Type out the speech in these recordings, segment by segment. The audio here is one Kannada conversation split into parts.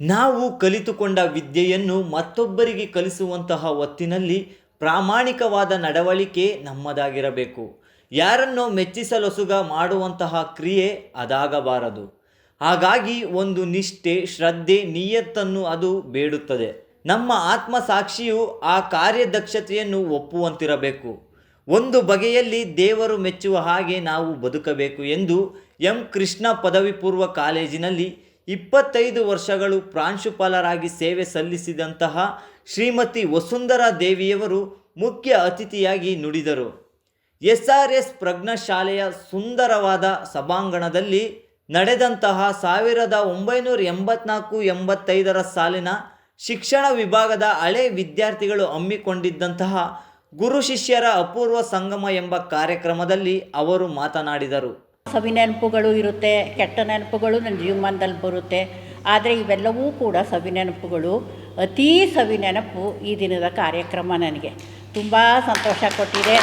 ನಾವು ಕಲಿತುಕೊಂಡ ವಿದ್ಯೆಯನ್ನು ಮತ್ತೊಬ್ಬರಿಗೆ ಕಲಿಸುವಂತಹ ಹೊತ್ತಿನಲ್ಲಿ ಪ್ರಾಮಾಣಿಕವಾದ ನಡವಳಿಕೆ ನಮ್ಮದಾಗಿರಬೇಕು. ಯಾರನ್ನೋ ಮೆಚ್ಚಿಸಲೊಸುಗ ಮಾಡುವಂತಹ ಕ್ರಿಯೆ ಅದಾಗಬಾರದು. ಹಾಗಾಗಿ ಒಂದು ನಿಷ್ಠೆ, ಶ್ರದ್ಧೆ, ನಿಯತ್ತನ್ನು ಅದು ಬೇಡುತ್ತದೆ. ನಮ್ಮ ಆತ್ಮಸಾಕ್ಷಿಯು ಆ ಕಾರ್ಯದಕ್ಷತೆಯನ್ನು ಒಪ್ಪುವಂತಿರಬೇಕು. ಒಂದು ಬಗೆಯಲ್ಲಿ ದೇವರು ಮೆಚ್ಚುವ ಹಾಗೆ ನಾವು ಬದುಕಬೇಕು ಎಂದು ಎಂ ಕೃಷ್ಣ ಪದವಿ ಪೂರ್ವ ಕಾಲೇಜಿನಲ್ಲಿ ಇಪ್ಪತ್ತೈದು ವರ್ಷಗಳು ಪ್ರಾಂಶುಪಾಲರಾಗಿ ಸೇವೆ ಸಲ್ಲಿಸಿದಂತಹ ಶ್ರೀಮತಿ ವಸುಂಧರಾ ದೇವಿಯವರು ಮುಖ್ಯ ಅತಿಥಿಯಾಗಿ ನುಡಿದರು. ಎಸ್ ಆರ್ ಎಸ್ ಪ್ರಜ್ಞಾಶಾಲೆಯ ಸುಂದರವಾದ ಸಭಾಂಗಣದಲ್ಲಿ ನಡೆದಂತಹ ಸಾವಿರದ ಒಂಬೈನೂರ ಎಂಬತ್ನಾಲ್ಕು ಎಂಬತ್ತೈದರ ಸಾಲಿನ ಶಿಕ್ಷಣ ವಿಭಾಗದ ಹಳೆ ವಿದ್ಯಾರ್ಥಿಗಳು ಹಮ್ಮಿಕೊಂಡಿದ್ದಂತಹ ಗುರು ಶಿಷ್ಯರ ಅಪೂರ್ವ ಸಂಗಮ ಎಂಬ ಕಾರ್ಯಕ್ರಮದಲ್ಲಿ ಅವರು ಮಾತನಾಡಿದರು. ಸವಿ ನೆನಪುಗಳು ಇರುತ್ತೆ, ಕೆಟ್ಟ ನೆನಪುಗಳು ನನ್ನ ಜೀವಮಾನದಲ್ಲಿ ಬರುತ್ತೆ. ಆದರೆ ಇವೆಲ್ಲವೂ ಕೂಡ ಸವಿ ನೆನಪುಗಳು. ಅತೀ ಸವಿ ನೆನಪು ಈ ದಿನದ ಕಾರ್ಯಕ್ರಮ ನನಗೆ. ತುಂಬ ಸಂತೋಷ ಕೊಟ್ಟಿದೆ.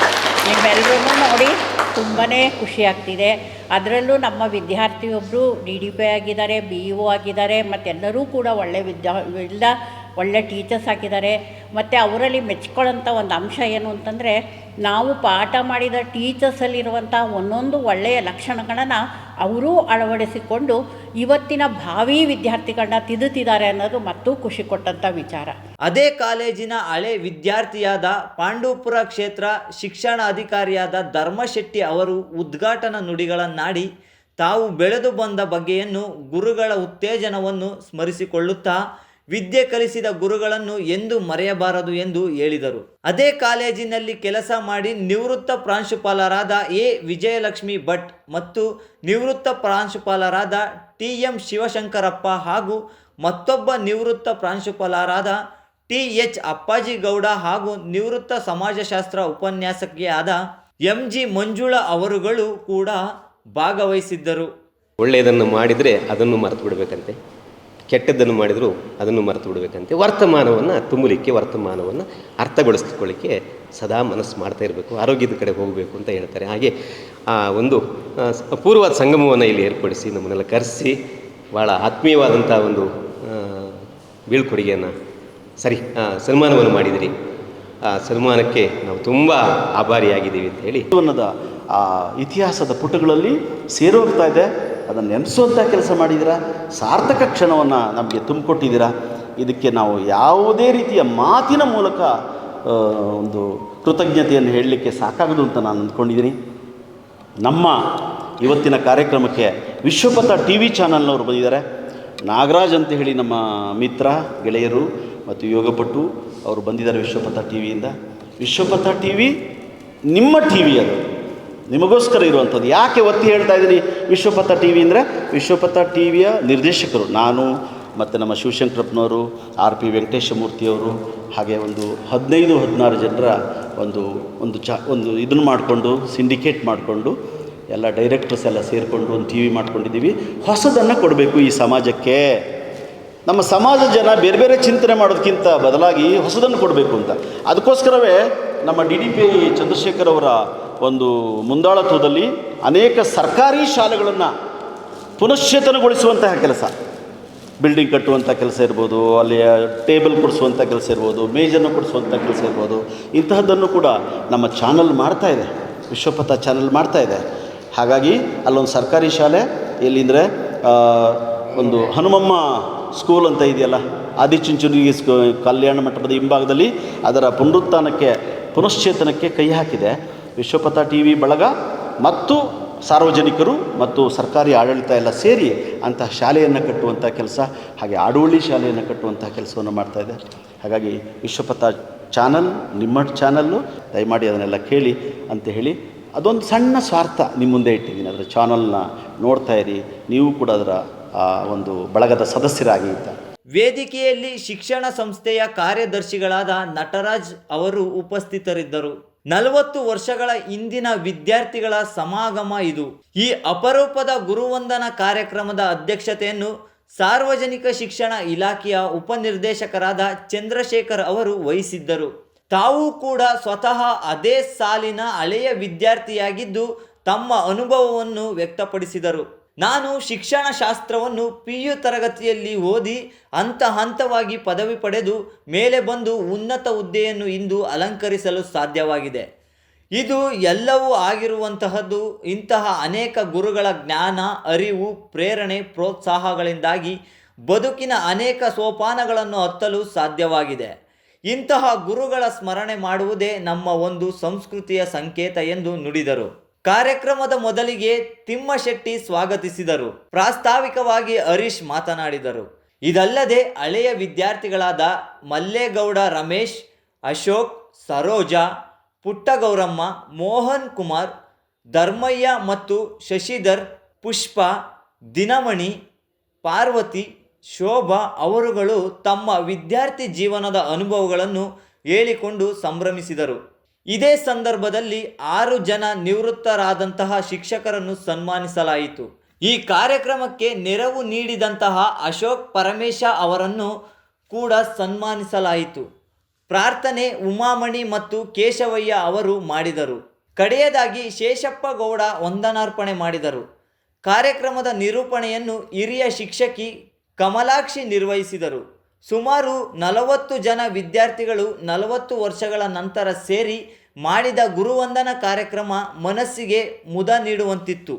ನಿಮ್ಮೆಲ್ಲರೂ ನೋಡಿ ತುಂಬಾ ಖುಷಿ ಆಗ್ತಿದೆ. ಅದರಲ್ಲೂ ನಮ್ಮ ವಿದ್ಯಾರ್ಥಿಯೊಬ್ಬರು ಡಿ ಡಿ ಪಿ ಆಗಿದ್ದಾರೆ, ಬಿ ಇ ಒ ಆಗಿದ್ದಾರೆ, ಮತ್ತೆಲ್ಲರೂ ಕೂಡ ಒಳ್ಳೆ ವಿದ್ಯಾ ಎಲ್ಲ ಒಳ್ಳೆ ಟೀಚರ್ಸ್ ಹಾಕಿದ್ದಾರೆ ಮತ್ತು ಅವರಲ್ಲಿ ಮೆಚ್ಕೊಳ್ಳೋಂಥ ಒಂದು ಅಂಶ ಏನು ಅಂತಂದರೆ, ನಾವು ಪಾಠ ಮಾಡಿದ ಟೀಚರ್ಸಲ್ಲಿರುವಂಥ ಒಂದೊಂದು ಒಳ್ಳೆಯ ಲಕ್ಷಣಗಳನ್ನು ಅವರೂ ಅಳವಡಿಸಿಕೊಂಡು ಇವತ್ತಿನ ಭಾವಿ ವಿದ್ಯಾರ್ಥಿಗಳನ್ನ ತಿದ್ದುತ್ತಿದ್ದಾರೆ ಅನ್ನೋದು ಮತ್ತೂ ಖುಷಿ ಕೊಟ್ಟಂಥ ವಿಚಾರ. ಅದೇ ಕಾಲೇಜಿನ ಹಳೆ ವಿದ್ಯಾರ್ಥಿಯಾದ ಪಾಂಡವಪುರ ಕ್ಷೇತ್ರ ಶಿಕ್ಷಣ ಅಧಿಕಾರಿಯಾದ ಧರ್ಮಶೆಟ್ಟಿ ಅವರು ಉದ್ಘಾಟನಾ ನುಡಿಗಳನ್ನಾಡಿ, ತಾವು ಬೆಳೆದು ಬಂದ ಬಗೆಯನ್ನು ಗುರುಗಳ ಉತ್ತೇಜನವನ್ನು ಸ್ಮರಿಸಿಕೊಳ್ಳುತ್ತಾ ವಿದ್ಯೆ ಕಲಿಸಿದ ಗುರುಗಳನ್ನು ಎಂದು ಮರೆಯಬಾರದು ಎಂದು ಹೇಳಿದರು. ಅದೇ ಕಾಲೇಜಿನಲ್ಲಿ ಕೆಲಸ ಮಾಡಿ ನಿವೃತ್ತ ಪ್ರಾಂಶುಪಾಲರಾದ ಎ. ವಿಜಯಲಕ್ಷ್ಮಿ ಭಟ್ ಮತ್ತು ನಿವೃತ್ತ ಪ್ರಾಂಶುಪಾಲರಾದ ಟಿ. ಎಂ. ಶಿವಶಂಕರಪ್ಪ ಹಾಗೂ ಮತ್ತೊಬ್ಬ ನಿವೃತ್ತ ಪ್ರಾಂಶುಪಾಲರಾದ ಟಿ. ಎಚ್. ಅಪ್ಪಾಜಿ ಗೌಡ ಹಾಗೂ ನಿವೃತ್ತ ಸಮಾಜಶಾಸ್ತ್ರ ಉಪನ್ಯಾಸಕಿಯಾದ ಎಂ. ಜಿ. ಮಂಜುಳಾ ಅವರುಗಳು ಕೂಡ ಭಾಗವಹಿಸಿದ್ದರು. ಒಳ್ಳೆಯದನ್ನು ಮಾಡಿದರೆ ಅದನ್ನು ಮರೆತು ಬಿಡಬೇಕಂತೆ ಕೆಟ್ಟದ್ದನ್ನು ಮಾಡಿದರೂ ಅದನ್ನು ಮರೆತು ಬಿಡಬೇಕಂತೆ. ವರ್ತಮಾನವನ್ನು ತುಂಬಲಿಕ್ಕೆ, ವರ್ತಮಾನವನ್ನು ಅರ್ಥಗೊಳಿಸ್ಕೊಳ್ಳಿಕ್ಕೆ ಸದಾ ಮನಸ್ಸು ಮಾಡ್ತಾ ಇರಬೇಕು, ಆರೋಗ್ಯದ ಕಡೆ ಹೋಗಬೇಕು ಅಂತ ಹೇಳ್ತಾರೆ. ಹಾಗೆ, ಆ, ಒಂದು ಅಪೂರ್ವವಾದ ಸಂಗಮವನ್ನು ಇಲ್ಲಿ ಏರ್ಪಡಿಸಿ, ನಮ್ಮನ್ನೆಲ್ಲ ಕರೆಸಿ ಭಾಳ ಆತ್ಮೀಯವಾದಂಥ ಒಂದು ಬೀಳ್ಕೊಡುಗೆಯನ್ನು ಸರಿ ಸನ್ಮಾನವನ್ನು ಮಾಡಿದಿರಿ. ಆ, ಸನ್ಮಾನಕ್ಕೆ ನಾವು ತುಂಬ ಆಭಾರಿಯಾಗಿದ್ದೀವಿ ಅಂತ ಹೇಳಿ. ಜೀವನದ ಆ ಇತಿಹಾಸದ ಪುಟಗಳಲ್ಲಿ ಸೇರೋಗ್ತಾ ಇದೆ. ಅದನ್ನು ನೆನೆಸುವಂಥ ಕೆಲಸ ಮಾಡಿದ್ದೀರಾ ಸಾರ್ಥಕ ಕ್ಷಣವನ್ನು ನಮಗೆ ತುಂಬಿಕೊಟ್ಟಿದ್ದೀರಾ ಇದಕ್ಕೆ ನಾವು ಯಾವುದೇ ರೀತಿಯ ಮಾತಿನ ಮೂಲಕ ಒಂದು ಕೃತಜ್ಞತೆಯನ್ನು ಹೇಳಲಿಕ್ಕೆ ಸಾಕಾಗದು ಅಂತ ನಾನು ಅಂದ್ಕೊಂಡಿದ್ದೀನಿ ನಮ್ಮ ಇವತ್ತಿನ ಕಾರ್ಯಕ್ರಮಕ್ಕೆ ವಿಶ್ವಪಥ ಟಿ ವಿ ಚಾನಲ್ನವರು ಬಂದಿದ್ದಾರೆ. ನಾಗರಾಜ್ ಅಂತ ಹೇಳಿ ನಮ್ಮ ಮಿತ್ರ, ಗೆಳೆಯರು ಮತ್ತು ಯೋಗಪಟು ಅವರು ಬಂದಿದ್ದಾರೆ ವಿಶ್ವಪಥ ಟಿ ವಿಯಿಂದ ವಿಶ್ವಪಥ ಟಿ ವಿ ನಿಮ್ಮ ಟಿ ವಿ ಅದು. ನಿಮಗೋಸ್ಕರ ಇರುವಂಥದ್ದು. ಯಾಕೆ ಒತ್ತಿ ಹೇಳ್ತಾ ಇದ್ದೀನಿ? ವಿಶ್ವಪಥ ಟಿ ವಿ ಅಂದರೆ ವಿಶ್ವಪಥ ಟಿ ವಿಯ ನಿರ್ದೇಶಕರು. ನಾನು, ಮತ್ತು ನಮ್ಮ ಶಿವಶಂಕರಪ್ಪನವರು, ಆರ್ ಪಿ ವೆಂಕಟೇಶಮೂರ್ತಿಯವರು ಹಾಗೆ ಒಂದು ಹದಿನೈದು, ಹದಿನಾರು ಜನರ ಒಂದು ಒಂದು ಚ, ಒಂದು ಇದನ್ನು ಮಾಡಿಕೊಂಡು, ಸಿಂಡಿಕೇಟ್ ಮಾಡಿಕೊಂಡು, ಎಲ್ಲ ಡೈರೆಕ್ಟರ್ಸ್ ಎಲ್ಲ ಸೇರಿಕೊಂಡು ಒಂದು ಟಿ ವಿ ಮಾಡ್ಕೊಂಡಿದ್ದೀವಿ. ಹೊಸದನ್ನು ಕೊಡಬೇಕು ಈ ಸಮಾಜಕ್ಕೆ. ನಮ್ಮ ಸಮಾಜದ ಜನ ಬೇರೆ ಬೇರೆ ಚಿಂತನೆ ಮಾಡೋದಕ್ಕಿಂತ ಬದಲಾಗಿ ಹೊಸದನ್ನು ಕೊಡಬೇಕು ಅಂತ. ಅದಕ್ಕೋಸ್ಕರವೇ ನಮ್ಮ ಡಿ ಡಿ ಪಿ ಚಂದ್ರಶೇಖರ್ ಅವರ ಒಂದು ಮುಂದಾಳತ್ವದಲ್ಲಿ ಅನೇಕ ಸರ್ಕಾರಿ ಶಾಲೆಗಳನ್ನು ಪುನಶ್ಚೇತನಗೊಳಿಸುವಂತಹ ಕೆಲಸ. ಬಿಲ್ಡಿಂಗ್ ಕಟ್ಟುವಂಥ ಕೆಲಸ ಇರ್ಬೋದು, ಅಲ್ಲಿ ಟೇಬಲ್ ಕೊಡಿಸುವಂಥ ಕೆಲಸ ಇರ್ಬೋದು, ಮೇಜನ್ನು ಕೊಡಿಸುವಂಥ ಕೆಲಸ ಇರ್ಬೋದು, ಇಂತಹದ್ದನ್ನು ಕೂಡ ನಮ್ಮ ಚಾನಲ್ ಮಾಡ್ತಾ ಇದೆ, ವಿಶ್ವಪಥ ಚಾನಲ್ ಮಾಡ್ತಾ ಇದೆ. ಹಾಗಾಗಿ ಅಲ್ಲೊಂದು ಸರ್ಕಾರಿ ಶಾಲೆ, ಎಲ್ಲಿಂದರೆ ಒಂದು ಹನುಮಮ್ಮ ಸ್ಕೂಲ್ ಅಂತ ಇದೆಯಲ್ಲ ಆದಿಚುಂಚುನಿಗೆ ಸ್ಕೂ, ಕಲ್ಯಾಣ ಮಂಟಪದ ಹಿಂಭಾಗದಲ್ಲಿ ಅದರ ಪುನರುತ್ಥಾನಕ್ಕೆ, ಪುನಶ್ಚೇತನಕ್ಕೆ ಕೈ ಹಾಕಿದೆ. ವಿಶ್ವಪಥ ಟಿ ವಿ ಬಳಗ ಮತ್ತು ಸಾರ್ವಜನಿಕರು ಮತ್ತು ಸರ್ಕಾರಿ ಆಡಳಿತ ಎಲ್ಲ ಸೇರಿ ಅಂತಹ ಶಾಲೆಯನ್ನು ಕಟ್ಟುವಂಥ ಕೆಲಸ, ಹಾಗೆ ಆಡುವಳ್ಳಿ ಶಾಲೆಯನ್ನು ಕಟ್ಟುವಂಥ ಕೆಲಸವನ್ನು ಮಾಡ್ತಾಯಿದೆ ಹಾಗಾಗಿ ವಿಶ್ವಪಥ ಚಾನಲ್ ನಿಮ್ಮ ಚಾನಲ್ಲು ದಯಮಾಡಿ ಅದನ್ನೆಲ್ಲ ಕೇಳಿ ಅಂತ ಹೇಳಿ ಅದೊಂದು ಸಣ್ಣ ಸ್ವಾರ್ಥ ನಿಮ್ಮ ಮುಂದೆ ಇಟ್ಟಿದ್ದೀನಿ. ಅದರ ಚಾನಲ್ನ ನೋಡ್ತಾ ಇರಿ. ನೀವು ಕೂಡ ಅದರ ಒಂದು ಬಳಗದ ಸದಸ್ಯರಾಗಿ ಅಂತ. ವೇದಿಕೆಯಲ್ಲಿ ಶಿಕ್ಷಣ ಸಂಸ್ಥೆಯ ಕಾರ್ಯದರ್ಶಿಗಳಾದ ನಟರಾಜ್ ಅವರು ಉಪಸ್ಥಿತರಿದ್ದರು. ನಲವತ್ತು ವರ್ಷಗಳ ಹಿಂದಿನ ವಿದ್ಯಾರ್ಥಿಗಳ ಸಮಾಗಮ ಇದು. ಈ ಅಪರೂಪದ ಗುರುವಂದನ ಕಾರ್ಯಕ್ರಮದ ಅಧ್ಯಕ್ಷತೆಯನ್ನು ಸಾರ್ವಜನಿಕ ಶಿಕ್ಷಣ ಇಲಾಖೆಯ ಉಪನಿರ್ದೇಶಕರಾದ ಚಂದ್ರಶೇಖರ್ ಅವರು ವಹಿಸಿದ್ದರು. ತಾವು ಕೂಡ ಸ್ವತಃ ಅದೇ ಸಾಲಿನ ಹಳೆಯ ವಿದ್ಯಾರ್ಥಿಯಾಗಿದ್ದು ತಮ್ಮ ಅನುಭವವನ್ನು ವ್ಯಕ್ತಪಡಿಸಿದರು. ನಾನು ಶಿಕ್ಷಣ ಶಾಸ್ತ್ರವನ್ನು ಪಿ ಯು ತರಗತಿಯಲ್ಲಿ ಓದಿ ಹಂತ ಹಂತವಾಗಿ ಪದವಿ ಪಡೆದು ಮೇಲೆ ಬಂದು ಉನ್ನತ ಹುದ್ದೆಯನ್ನು ಇಂದು ಅಲಂಕರಿಸಲು ಸಾಧ್ಯವಾಗಿದೆ. ಇದು ಎಲ್ಲವೂ ಆಗಿರುವಂತಹದ್ದು ಇಂತಹ ಅನೇಕ ಗುರುಗಳ ಜ್ಞಾನ, ಅರಿವು, ಪ್ರೇರಣೆ, ಪ್ರೋತ್ಸಾಹಗಳಿಂದಾಗಿ ಬದುಕಿನ ಅನೇಕ ಸೋಪಾನಗಳನ್ನು ಹತ್ತಲು ಸಾಧ್ಯವಾಗಿದೆ. ಇಂತಹ ಗುರುಗಳ ಸ್ಮರಣೆ ಮಾಡುವುದೇ ನಮ್ಮ ಒಂದು ಸಂಸ್ಕೃತಿಯ ಸಂಕೇತ ಎಂದು ನುಡಿದರು. ಕಾರ್ಯಕ್ರಮದ ಮೊದಲಿಗೆ ತಿಮ್ಮಶೆಟ್ಟಿ ಸ್ವಾಗತಿಸಿದರು. ಪ್ರಾಸ್ತಾವಿಕವಾಗಿ ಹರೀಶ್ ಮಾತನಾಡಿದರು. ಇದಲ್ಲದೆ ಹಳೆಯ ವಿದ್ಯಾರ್ಥಿಗಳಾದ ಮಲ್ಲೇಗೌಡ ರಮೇಶ್, ಅಶೋಕ್, ಸರೋಜಾ, ಪುಟ್ಟಗೌರಮ್ಮ, ಮೋಹನ್ ಕುಮಾರ್, ಧರ್ಮಯ್ಯ ಮತ್ತು ಶಶಿಧರ್, ಪುಷ್ಪ, ದಿನಮಣಿ, ಪಾರ್ವತಿ, ಶೋಭಾ ಅವರುಗಳು ತಮ್ಮ ವಿದ್ಯಾರ್ಥಿ ಜೀವನದ ಅನುಭವಗಳನ್ನು ಹೇಳಿಕೊಂಡು ಸಂಭ್ರಮಿಸಿದರು. ಇದೇ ಸಂದರ್ಭದಲ್ಲಿ ಆರು ಜನ ನಿವೃತ್ತರಾದಂತಹ ಶಿಕ್ಷಕರನ್ನು ಸನ್ಮಾನಿಸಲಾಯಿತು. ಈ ಕಾರ್ಯಕ್ರಮಕ್ಕೆ ನೆರವು ನೀಡಿದಂತಹ ಅಶೋಕ್ ಪರಮೇಶ ಅವರನ್ನು ಕೂಡ ಸನ್ಮಾನಿಸಲಾಯಿತು. ಪ್ರಾರ್ಥನೆ ಉಮಾಮಣಿ ಮತ್ತು ಕೇಶವಯ್ಯ ಅವರು ಮಾಡಿದರು. ಕಡೆಯದಾಗಿ ಶೇಷಪ್ಪ ಗೌಡ ವಂದನಾರ್ಪಣೆ ಮಾಡಿದರು. ಕಾರ್ಯಕ್ರಮದ ನಿರೂಪಣೆಯನ್ನು ಹಿರಿಯ ಶಿಕ್ಷಕಿ ಕಮಲಾಕ್ಷಿ ನಿರ್ವಹಿಸಿದರು. ಸುಮಾರು ನಲವತ್ತು ಜನ ವಿದ್ಯಾರ್ಥಿಗಳು ನಲವತ್ತು ವರ್ಷಗಳ ನಂತರ ಸೇರಿ ಮಾಡಿದ ಗುರುವಂದನ ಕಾರ್ಯಕ್ರಮ ಮನಸ್ಸಿಗೆ ಮುದ ನೀಡುವಂತಿತ್ತು.